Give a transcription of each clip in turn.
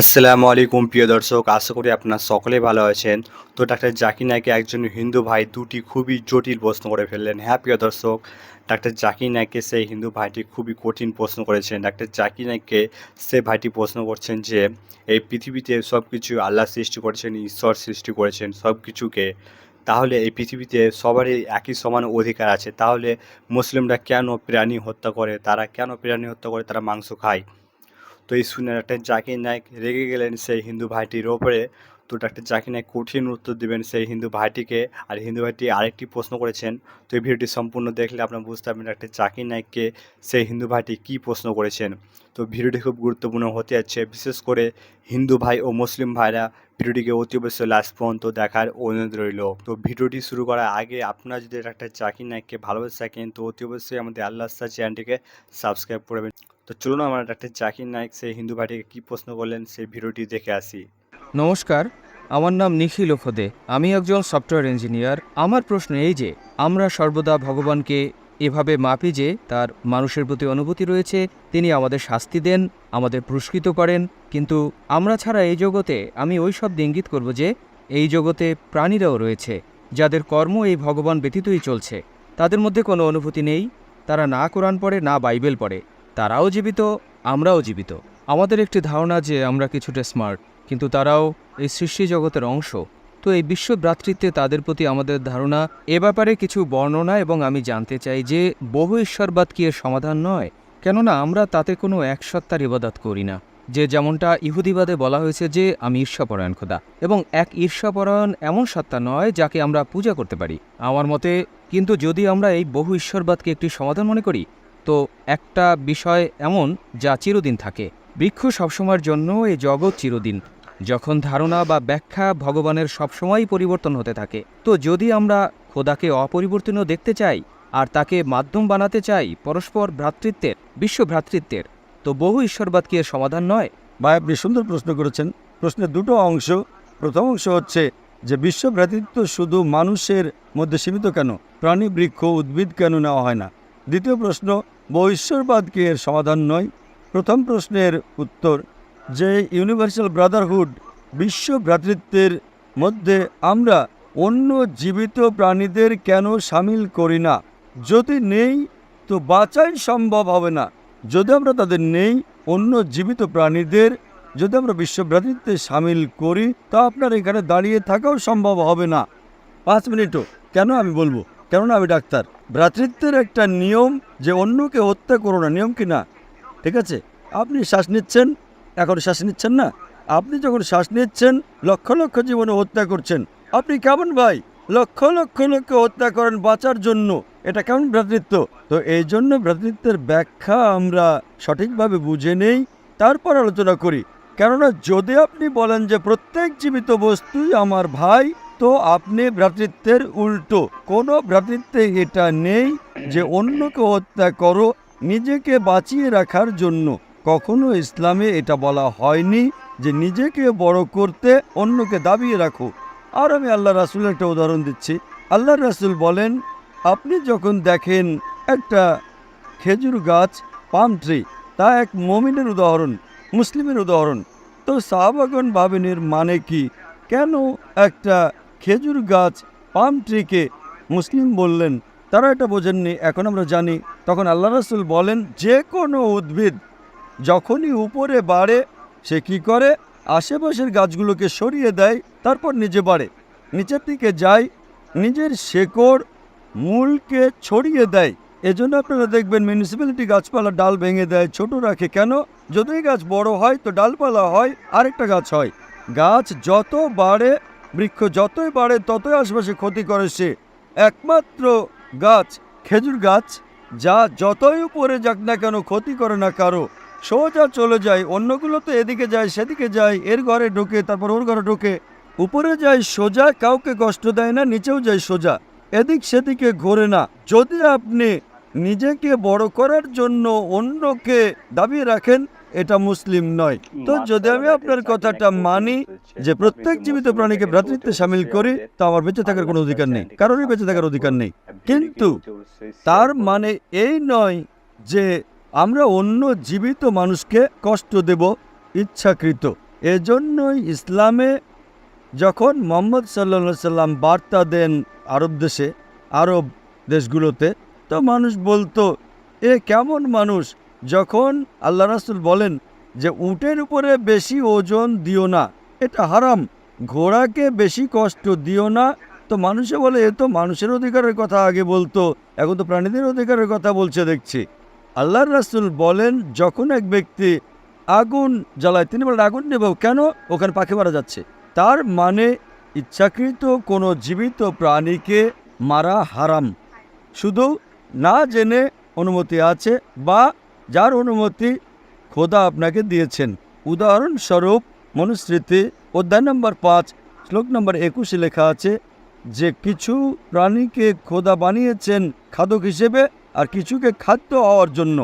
আসসালামু আলাইকুম, প্রিয় দর্শক। আশা করি আপনার সকলে ভালো আছেন। তো ডাক্তার জাকির নায়কে একজন হিন্দু ভাই দুটি খুবই জটিল প্রশ্ন করে ফেললেন। হ্যাঁ প্রিয় দর্শক, ডাক্তার জাকির নায়ককে সেই হিন্দু ভাইটি খুবই কঠিন প্রশ্ন করেছেন। ডাক্তার জাকির নায়ককে সে ভাইটি প্রশ্ন করছেন যে, এই পৃথিবীতে সব কিছু আল্লাহ সৃষ্টি করেছেন, ঈশ্বর সৃষ্টি করেছেন সব কিছুকে তাহলে এই পৃথিবীতে সবারই একই সমান অধিকার আছে। তাহলে মুসলিমরা কেন প্রাণী হত্যা করে? তারা কেন প্রাণী হত্যা করে? তারা মাংস খায়। তো এই শুনে ডাক্তার জাকির নায়ক রেগে গেলেন সেই হিন্দু ভাইটির ওপরে। তো ডাক্তার জাকির নায়ক কঠিন উত্তর দেবেন সেই হিন্দু ভাইটিকে। আর হিন্দু ভাইটি আরেকটি প্রশ্ন করেছেন, তো এই ভিডিওটি সম্পূর্ণ দেখলে আপনার বুঝতে পারবেন ডাক্তার জাকির নায়ককে সেই হিন্দু ভাইটি কী প্রশ্ন করেছেন। তো ভিডিওটি খুব গুরুত্বপূর্ণ হতে যাচ্ছে, বিশেষ করে হিন্দু ভাই ও মুসলিম ভাইরা ভিডিওটিকে অতি অবশ্যই লাস্ট পর্যন্ত দেখার অনুরোধ রইল। তো ভিডিওটি শুরু করার আগে আপনারা যদি ডাক্তার জাকির নায়ককে ভালোবেসে থাকেন, তো অতি অবশ্যই আমাদের আল্লাহ চ্যানেলটিকে সাবস্ক্রাইব করবেন তো চলুন আমার ডাক্তার জাকির নায়ক, সেই হিন্দু ভাইটিকে কী প্রশ্ন করলেন সেই ভিডিওটি দেখে আসি। নমস্কার, আমার নাম নিখিল ওখদে আমি একজন সফটওয়্যার ইঞ্জিনিয়ার। আমার প্রশ্ন এই যে, আমরা সর্বদা ভগবানকে এভাবে মাপি যে, তার মানুষের প্রতি অনুভূতি রয়েছে, তিনি আমাদের শাস্তি দেন, আমাদের পুরস্কৃত করেন, কিন্তু আমরা ছাড়া এই জগতে আমি ওই সব ইঙ্গিত করব যে, এই জগতে প্রাণীরাও রয়েছে, যাদের কর্ম এই ভগবান ব্যতীতই চলছে। তাদের মধ্যে কোনো অনুভূতি নেই, তারা না কোরআন পড়ে, না বাইবেল পড়ে। তারাও জীবিত, আমরাও জীবিত। আমাদের একটি ধারণা যে আমরা কিছুটা স্মার্ট কিন্তু তারাও এই সৃষ্টি জগতের অংশ। তো এই বিশ্ব ভ্রাতৃত্বে তাদের প্রতি আমাদের ধারণা এ ব্যাপারে কিছু বর্ণনা এবং আমি জানতে চাই যে বহু ঈশ্বরবাদ কি এর সমাধান নয়? কেননা আমরা তাতে কোনো এক সত্তার ইবাদত করি না। যে যেমনটা ইহুদিবাদে বলা হয়েছে যে, আমি ঈর্ষাপরায়ণ খোদা। এবং এক ঈর্ষাপরায়ণ এমন সত্তা নয় যাকে আমরা পূজা করতে পারি। আমার মতে, কিন্তু যদি আমরা এই বহু ঈশ্বরবাদকে একটি সমাধান মনে করি তো একটা বিষয় এমন যা চিরদিন থাকে। বৃক্ষ সবসময়ের জন্য এই জগৎ চিরদিন। যখন ধারণা বা ব্যাখ্যা ভগবানের সবসময়ই পরিবর্তন হতে থাকে, তো যদি আমরা খোদাকে অপরিবর্তনীয় দেখতে চাই আর তাকে মাধ্যম বানাতে চাই পরস্পর ভ্রাতৃত্বের, বিশ্ব ভ্রাতৃত্বের, তো বহু ঈশ্বরবাদ কি এর সমাধান নয়? বা আপনি সুন্দর প্রশ্ন করেছেন। প্রশ্নের দুটো অংশ। প্রথম অংশ হচ্ছে যে বিশ্ব ভ্রাতৃত্ব শুধু মানুষের মধ্যে সীমিত কেন? প্রাণী, বৃক্ষ, উদ্ভিদ কেন নেওয়া হয় না? দ্বিতীয় প্রশ্ন বৈশ্বরবাদ কি এর সমাধান নয়? প্রথম প্রশ্নের উত্তর, যে ইউনিভার্সাল ব্রাদারহুড বিশ্ব ভ্রাতৃত্বের মধ্যে আমরা অন্য জীবিত প্রাণীদের কেন সামিল করি না? যদি নেই, তো বাঁচাই সম্ভব হবে না। যদি আমরা তাদের নেই, অন্য জীবিত প্রাণীদের যদি আমরা বিশ্বভ্রাতৃত্বে সামিল করি, তা আপনার এখানে দাঁড়িয়ে থাকাও সম্ভব হবে না। পাঁচ মিনিটও, কেন আমি বলব? কেননা আমি ডাক্তার। ভ্রাতৃত্বের একটা নিয়ম যে অন্যকে হত্যা করো না, নিয়ম কি না? ঠিক আছে? আপনি শ্বাস নিচ্ছেন, এখন শ্বাস নিচ্ছেন না? আপনি যখন শ্বাস নিচ্ছেন, লক্ষ লক্ষ জীবনে হত্যা করছেন। আপনি কেমন ভাই? লক্ষ লক্ষ লোককে হত্যা করেন বাঁচার জন্য। এটা কেমন ভ্রাতৃত্ব? তো এই জন্য ভ্রাতৃত্বের ব্যাখ্যা আমরা সঠিকভাবে বুঝে নেই, তারপর আলোচনা করি। কেননা যদি আপনি বলেন যে প্রত্যেক জীবিত বস্তুই আমার ভাই তো আপনি ভ্রাতৃত্বের উল্টো। কোনো ভ্রাতৃত্বে এটা নেই যে অন্যকে হত্যা করো নিজেকে বাঁচিয়ে রাখার জন্য। কখনো ইসলামে এটা বলা হয়নি যে নিজেকে বড় করতে অন্যকে দাবিয়ে রাখো। আর আমি আল্লাহ রাসুলের একটা উদাহরণ দিচ্ছি। আল্লাহ রাসুল বলেন, আপনি যখন দেখেন একটা খেজুর গাছ, পাম ট্রি, তা এক মমিনের উদাহরণ, মুসলিমের উদাহরণ, তো সাহাবাগন ভাবেন এর মানে কি? কেন একটা খেজুর গাছ, পাম ট্রিকে মুসলিম বললেন, তারা এটা বোঝেননি। এখন আমরা জানি। তখন আল্লাহ রাসুল বলেন, যে কোনো উদ্ভিদ যখনই উপরে বাড়ে, সে কি করে? আশেপাশের গাছগুলোকে সরিয়ে দেয়, তারপর নিচে বাড়ে। নিচের দিকে যায়, নিজের শেকড়, মূলকে ছড়িয়ে দেয়। এজন্য আপনারা দেখবেন মিউনিসিপ্যালিটি গাছপালা ডাল ভেঙে দেয়, ছোট রাখে। কেন? যতই গাছ বড় হয়, তো ডালপালা হয়, আরেকটা গাছ হয়। গাছ যত বাড়ে বৃক্ষ যতই বাড়ে, ততই আশপাশে ক্ষতি করে সে। একমাত্র গাছ, খেজুর গাছ, যা যতই উপরে যাক না কেন ক্ষতি করে না কারও। সোজা চলে যায়, অন্যগুলো তো এদিকে যায়, সেদিকে যায়, এর ঘরে ঢোকে, তারপর ওর ঘরে ঢোকে। উপরে যায় সোজা, কাউকে কষ্ট দেয় না, নিচেও যায় সোজা। এদিক সেদিকে ঘোরে না। যদি আপনি নিজেকে বড় করার জন্য অন্যকে দাবি রাখেন এটা মুসলিম নয়। তো যদি আমি আপনার কথাটা মানি যে প্রত্যেক জীবিত প্রাণীকে ভ্রাতৃত্বে সামিল করি তা আমার বেঁচে থাকার কোনো অধিকার নেই। কারোরই বেঁচে থাকার অধিকার নেই। কিন্তু তার মানে এই নয় যে আমরা অন্য জীবিত মানুষকে কষ্ট দেব ইচ্ছাকৃত। এজন্যই ইসলামে যখন মোহাম্মদ সাল্লা সাল্লাম বার্তা দেন আরব দেশে আরব দেশগুলোতে তো মানুষ বলতো এ কেমন মানুষ? যখন আল্লাহ রাসুল বলেন যে উটের উপরে বেশি ওজন দিও না, এটা হারাম। ঘোড়াকে বেশি কষ্ট দিও না। তো মানুষে বলে, এ তো মানুষের অধিকারের কথা আগে বলতো, এখন তো প্রাণীদের অধিকারের কথা বলছে, দেখছি। আল্লাহর রাসুল বলেন, যখন এক ব্যক্তি আগুন জ্বালায়, তিনি বলেন, আগুন নেব কেন? ওখানে পাখি মারা যাচ্ছে। তার মানে ইচ্ছাকৃত কোনো জীবিত প্রাণীকে মারা হারাম। শুধু না জেনে অনুমতি আছে বা যার অনুমতি খোদা আপনাকে দিয়েছেন। উদাহরণস্বরূপ মনুস্মৃতি অধ্যায় নম্বর পাঁচ শ্লোক নম্বর একুশে লেখা আছে যে কিছু প্রাণীকে খোদা বানিয়েছেন খাদক হিসেবে আর কিছুকে খাদ্য হওয়ার জন্য.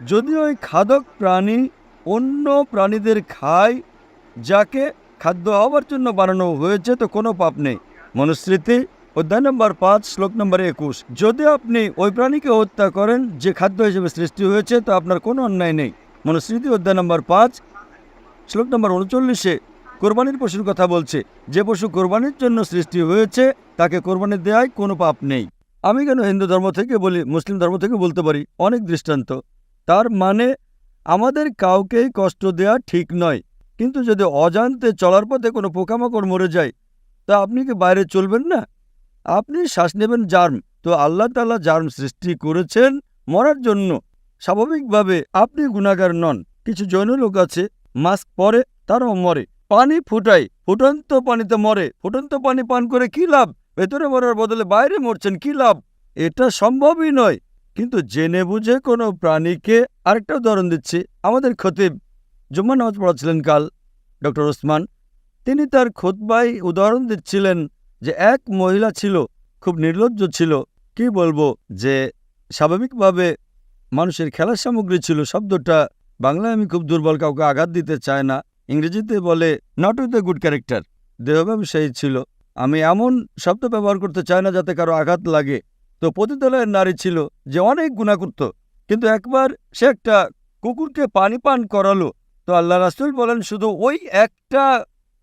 যদি ওই খাদক প্রাণী অন্য প্রাণীদের খায় যাকে খাদ্য হওয়ার জন্য বানানো হয়েছে তো কোনো পাপ নেই। মনুস্মৃতি অধ্যায় নম্বর পাঁচ, শ্লোক নম্বর একুশ। যদি আপনি ওই প্রাণীকে হত্যা করেন, যে খাদ্য হিসেবে সৃষ্টি হয়েছে, তো আপনার কোনো অন্যায় নেই। মনুস্মৃতি, অধ্যায় নম্বর পাঁচ, শ্লোক নম্বর উনচল্লিশে কোরবানির পশুর কথা বলছে, যে পশু কোরবানির জন্য সৃষ্টি হয়েছে, তাকে কোরবানি দেওয়ায় কোনো পাপ নেই। আমি কেন হিন্দু ধর্ম থেকে বলি, মুসলিম ধর্ম থেকে বলতে পারি? অনেক দৃষ্টান্ত। তার মানে আমাদের কাউকেই কষ্ট দেওয়া ঠিক নয়। কিন্তু যদি অজান্তে চলার পথে কোনো পোকামাকড় মরে যায়, তা আপনি কি বাইরে চলবেন না? আপনি শ্বাস নেবেন জার্ম। তো আল্লাহ তাআলা জার্ম সৃষ্টি করেছেন মরার জন্য। স্বাভাবিকভাবে আপনি গুণাগার নন। কিছু জৈন লোক আছে, মাস্ক পরে, তারাও মরে। পানি ফুটায়, ফুটন্ত পানিতে মরে। ফুটন্ত পানি পান করে কি লাভ? ভেতরে মরার বদলে বাইরে মরছেন, কি লাভ? এটা সম্ভবই নয়। কিন্তু জেনে বুঝে কোনো প্রাণীকে আরেকটা উদাহরণ দিচ্ছি। আমাদের খতিব জুম্মা নামাজ পড়াচ্ছিলেন কাল, ডক্টর ওসমান। তিনি তার খোতবাই উদাহরণ দিচ্ছিলেন যে এক মহিলা ছিল, খুব নির্লজ্জ ছিল। কি বলব যে স্বাভাবিকভাবে মানুষের খেলার সামগ্রী ছিল, শব্দটা বাংলায় আমি খুব দুর্বল, কাউকে আঘাত দিতে চায় না। ইংরেজিতে বলে not with a good character দেহ ব্যবসায়ী ছিল। আমি এমন শব্দ ব্যবহার করতে চাই না যাতে কারও আঘাত লাগে। তো পতিতালয়ের নারী ছিল যে অনেক গুণা করত। কিন্তু একবার সে একটা কুকুরকে পানি পান করালো। তো আল্লাহ রাসুল বলেন, শুধু ওই একটা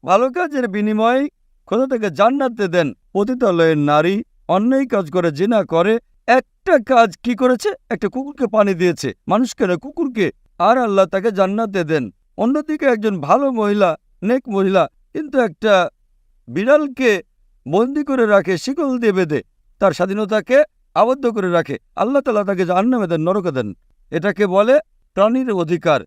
ভালো কাজের বিনিময়ে খোদা থেকে জান্নাতে দেন পতিতালয়ের নারী? অন্যায় কাজ করে জিনা করে, একটা কাজ কি করেছে? একটা কুকুরকে পানি দিয়েছে। মানুষকে না, কুকুরকে। আর আল্লাহ তাকে জান্নাতে দেন। অন্যদিকে একজন ভালো মহিলা, নেক মহিলা, কিন্তু একটা বিড়ালকে বন্দি করে রাখে, শিকল দিয়ে বেঁধে। তার স্বাধীনতাকে আবদ্ধ করে রাখে। আল্লাহ তালা তাকে জাহান্নামে দেন, নরকে দেন। এটাকে বলে প্রাণীর অধিকার।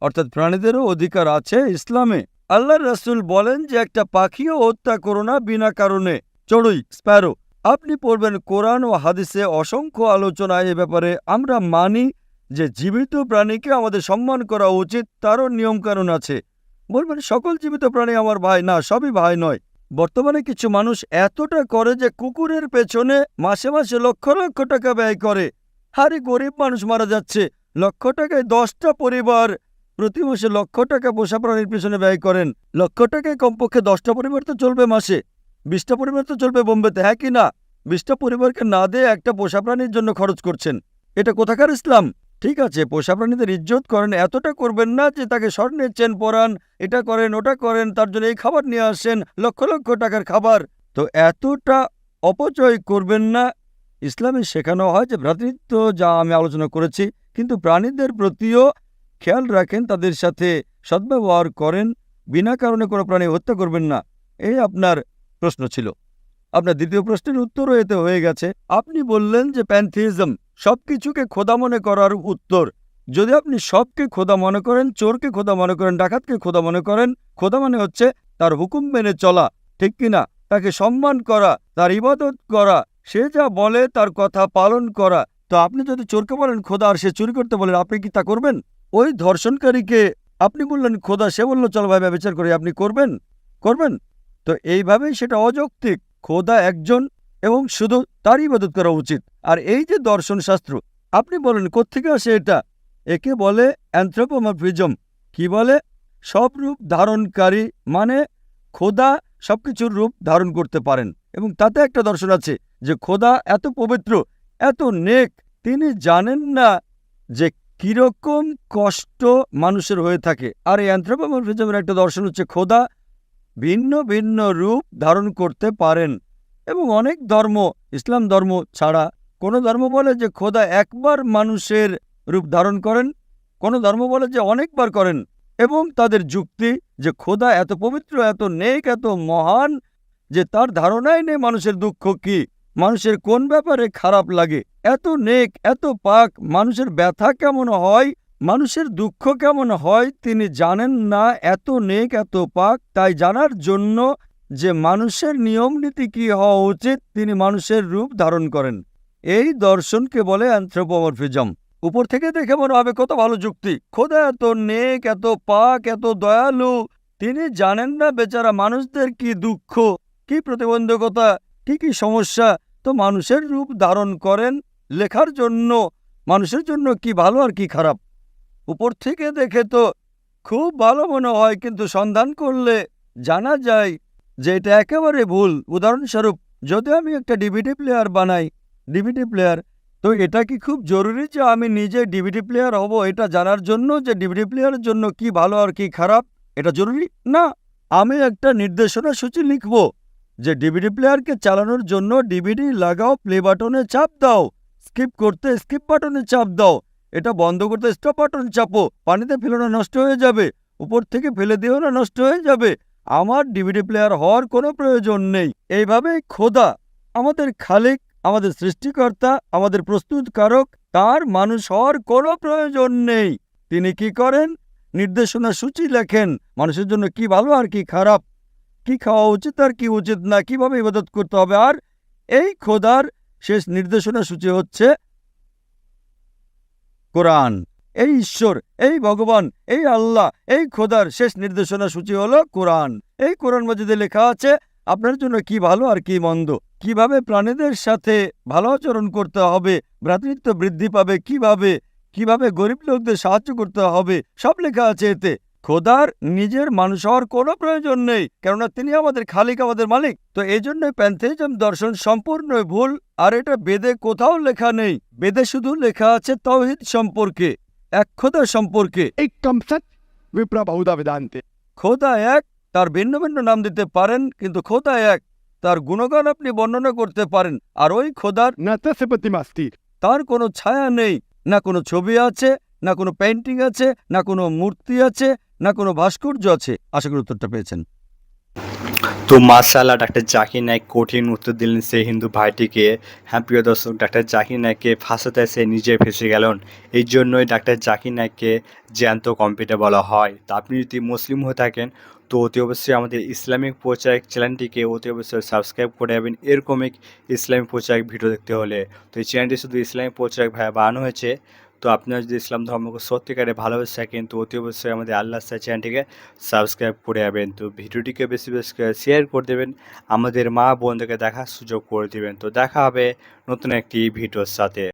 অর্থাৎ প্রাণীদেরও অধিকার আছে ইসলামে। আল্লাহ রসুল বলেন যে একটা পাখিও হত্যা করো না বিনা কারণে। চড়ুই, স্প্যারো, আপনি পড়বেন কোরআন ও হাদিসে অসংখ্য আলোচনা, এ ব্যাপারে আমরা মানি যে জীবিত প্রাণীকে আমাদের সম্মান করা উচিত, তারও নিয়মকানুন আছে। বলবেন, সকল জীবিত প্রাণী আমার ভাই? না, সবই ভাই নয়। বর্তমানে কিছু মানুষ এতটা করে যে কুকুরের পেছনে মাসে মাসে লক্ষ লক্ষ টাকা ব্যয় করে। হারে গরিব মানুষ মারা যাচ্ছে। লক্ষ টাকায় দশটা পরিবার প্রতি মাসে লক্ষ টাকা পোষা প্রাণীর পেছনে ব্যয় করেন। লক্ষ টাকায় কমপক্ষে দশটা পরিবার তো চলবে মাসে। বিশটা পরিবার তো চলবে বোম্বেতে হ্যাঁ কি না? বিশটা পরিবারকে না দিয়ে একটা পোষা প্রাণীর জন্য খরচ করছেন। এটা কোথাকার ইসলাম? ঠিক আছে, পোষা প্রাণীদের ইজ্জত করেন, এতটা করবেন না যে তাকে স্বর্ণের চেন পরান, এটা করেন, ওটা করেন, তার জন্য এই খাবার নিয়ে আসেন, লক্ষ লক্ষ টাকার খাবার। তো এতটা অপচয় করবেন না। ইসলামে শেখানো হয় যে ভ্রাতৃত্ব, যা আমি আলোচনা করেছি, কিন্তু প্রাণীদের প্রতিও খেয়াল রাখেন তাদের সাথে সদ্ব্যবহার করেন, বিনা কারণে কোনো প্রাণী হত্যা করবেন না। এই আপনার প্রশ্ন ছিল। আপনার দ্বিতীয় প্রশ্নের উত্তরও এতে হয়ে গেছে। আপনি বললেন যে প্যান্থিজম সব কিছুকে খোদা মনে করার উত্তর। যদি আপনি সবকে খোদা মনে করেন, চোরকে খোদা মনে করেন, ডাকাতকে খোদা মনে করেন, খোদা মানে হচ্ছে তার হুকুম মেনে চলা, ঠিক কিনা তাকে সম্মান করা, তার ইবাদত করা, সে যা বলে তার কথা পালন করা। তো আপনি যদি চোরকে বলেন, খোদা আর সে চুরি করতে বলেন, আপনি কি তা করবেন? ওই ধর্ষণকারীকে আপনি বললেন, খোদা সে বলল, চল ভাই, ব্যবচার করে, আপনি করবেন? করবেন? তো এইভাবেই সেটা অযৌক্তিক। খোদা একজন এবং শুধু তারই ইবাদত করা উচিত। আর এই যে দর্শন শাস্ত্র, আপনি বলেন, কোত্থেকে আসে এটা? একে বলে অ্যান্থ্রোপোমরফিজম। কি বলে? সব রূপ ধারণকারী মানে খোদা সবকিছুর রূপ ধারণ করতে পারেন। এবং তাতে একটা দর্শন আছে যে, খোদা এত পবিত্র, এত নেক, তিনি জানেন না যে কীরকম কষ্ট মানুষের হয়ে থাকে। আর এই অ্যান্থ্রোপোমরফিজমের একটা দর্শন হচ্ছে খোদা ভিন্ন ভিন্ন রূপ ধারণ করতে পারেন এবং অনেক ধর্ম, ইসলাম ধর্ম ছাড়া কোনো ধর্ম বলে যে খোদা একবার মানুষের রূপ ধারণ করেন, কোনো ধর্ম বলে যে অনেকবার করেন এবং তাদের যুক্তি যে খোদা এত পবিত্র, এত নেক, এত মহান যে তার ধারণাই নেই মানুষের দুঃখ কি, মানুষের কোন ব্যাপারে খারাপ লাগে। এত নেক, এত পাক, মানুষের ব্যথা কেমন হয়, মানুষের দুঃখ কেমন হয়, তিনি জানেন না এত নেক, এত পাক, তাই জানার জন্য যে মানুষের নিয়ম নীতি কি হওয়া উচিত, তিনি মানুষের রূপ ধারণ করেন। এই দর্শনকে বলে অ্যান্থ্রোপোমরফিজম। উপর থেকে দেখে মনে হবে কত ভালো যুক্তি। খোদা, এত নেক, এত পাক, এত দয়ালু, তিনি জানেন না বেচারা মানুষদের কি দুঃখ, কি প্রতিবন্ধকতা, কি কি সমস্যা, তো মানুষের রূপ ধারণ করেন লেখার জন্য, মানুষের জন্য কি ভালো আর কি খারাপ? উপর থেকে দেখে তো খুব ভালো মনে হয়, কিন্তু সন্ধান করলে জানা যায় যে এটা একেবারে ভুল। উদাহরণস্বরূপ, যদি আমি একটা ডিভিডি প্লেয়ার বানাই ডিভিডি প্লেয়ার তো এটা কি খুব জরুরি যে আমি নিজে ডিভিডি প্লেয়ার হব? এটা জানার জন্য যে ডিভিডি প্লেয়ারের জন্য কি ভালো আর কি খারাপ? এটা জরুরি? না। আমি একটা নির্দেশনা সূচি লিখব যে ডিভিডি প্লেয়ারকে চালানোর জন্য ডিভিডি লাগাও প্লে বাটনে চাপ দাও। স্কিপ করতে স্কিপ বাটনে চাপ দাও। এটা বন্ধ করতে স্টপ বাটন চাপো। পানিতে ফেলো না নষ্ট হয়ে যাবে। উপর থেকে ফেলে দিও না নষ্ট হয়ে যাবে। আমার ডিভিডি প্লেয়ার হওয়ার কোনো প্রয়োজন নেই। এইভাবে খোদা আমাদের খালিক, আমাদের সৃষ্টিকর্তা, আমাদের প্রস্তুতকারক, তার মানুষ হওয়ার কোনো প্রয়োজন নেই। তিনি কি করেন? নির্দেশনা সূচি লেখেন। মানুষের জন্য কি ভালো আর কি খারাপ? কি খাওয়া উচিত আর কি উচিত না? কীভাবে ইবাদত করতে হবে? আর এই খোদার শেষ নির্দেশনা সূচি হচ্ছে কোরআন। এই ঈশ্বর, এই ভগবান, এই আল্লাহ, এই খোদার শেষ নির্দেশনা সূচি হলো কোরআন। এই কোরআন মজিদে লেখা আছে, আপনার জন্য কি ভালো আর কি মন্দ? কীভাবে প্রাণীদের সাথে ভালো আচরণ করতে হবে? ভ্রাতৃত্ব বৃদ্ধি পাবে কীভাবে? কীভাবে গরিব লোকদের সাহায্য করতে হবে? সব লেখা আছে এতে। খোদার নিজের মানুষ হওয়ার কোনো প্রয়োজন নেই কেননা তিনি আমাদের খালিক আমাদের মালিক। তো এই জন্য প্যান্থেজম দর্শন সম্পূর্ণ ভুল আর এটা বেদে কোথাও লেখা নেই। বেদে শুধু লেখা আছে তহিদ সম্পর্কে এক খোদা সম্পর্কে। এই খোদা এক তার ভিন্ন ভিন্ন নাম দিতে পারেন কিন্তু খোদা এক তার গুণগান আপনি বর্ণনা করতে পারেন আর ওই খোদার তার কোনো ছায়া নেই না কোনো ছবি আছে না কোনো পেন্টিং আছে, না কোনো মূর্তি আছে, না কোনো ভাস্কর্য আছে। আশা করি উত্তরটা পেয়েছেন। তো মার্শাল্লাহ ডাক্তার জাকির নায়ক কঠিন উত্তর দিলেন সেই হিন্দু ভাইটিকে। হ্যাঁ প্রিয় দর্শক, ডাক্তার জাকির নায়ককে ফাঁসাতে সে নিজে ফেসে গেলেন। এই জন্যই ডাক্তার জাকির নায়ককে জ্যান্ত কম্পিউটার বলা হয়। তা আপনি যদি মুসলিম হয়ে থাকেন, তো অতি অবশ্যই আমাদের ইসলামিক প্রচারক চ্যানেলটিকে অতি অবশ্যই সাবস্ক্রাইব করে যাবেন এরকমই ইসলামিক প্রচারক ভিডিও দেখতে হলে। তো এই চ্যানেলটি শুধু ইসলামিক প্রচারক ভাই বানানো হয়েছে। তো আপনারা যদি ইসলাম ধর্মকে সত্যিকারে ভালোবেসে থাকেন, তো অতি অবশ্যই আমাদের আল্লাহ সাহ চ্যানেলটিকে সাবস্ক্রাইব করে যাবেন। তো ভিডিওটিকে বেশি বেশি শেয়ার করে দেবেন। আমাদের মা বোনদেরকে দেখার সুযোগ করে দেবেন। তো দেখা হবে নতুন একটি ভিডিওর সাথে।